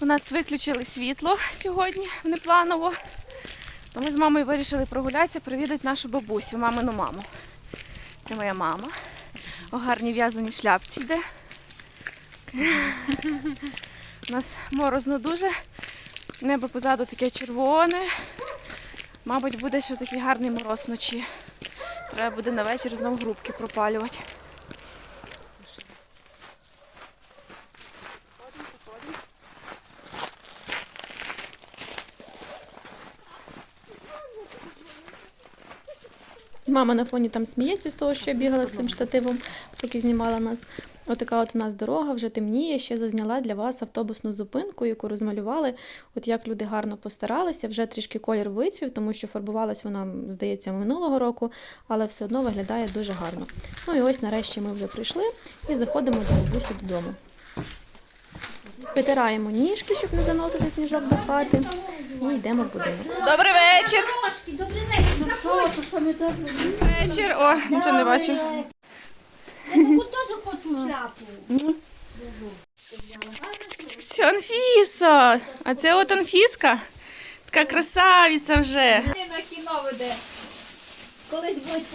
У нас виключили світло сьогодні непланово. То ми з мамою вирішили прогулятися, провідати нашу бабусю, мамину маму. Це моя мама. У гарній в'язаній шляпці йде. У нас морозно дуже. Небо позаду таке червоне. Мабуть, буде ще такий гарний мороз вночі. Треба буде на вечір знову грубки пропалювати. Мама на фоні там сміється з того, що я бігала з тим штативом, поки знімала нас. Отака от у нас дорога вже темніє. Ще зазняла для вас автобусну зупинку, яку розмалювали. От як люди гарно постаралися, вже трішки колір вицвів, тому що фарбувалась вона, здається, минулого року, але все одно виглядає дуже гарно. Ну і ось нарешті ми вже прийшли і заходимо до бабусі додому. Витираємо ніжки, щоб не заносити сніжок до хати. І йдемо в будинок. Добрий вечір! Вечір. О, нічого не бачу. Я таку теж хочу шляпу. Це Анфіса. А це от Анфіска. Така красавиця вже. на кіно веде. Колись будуть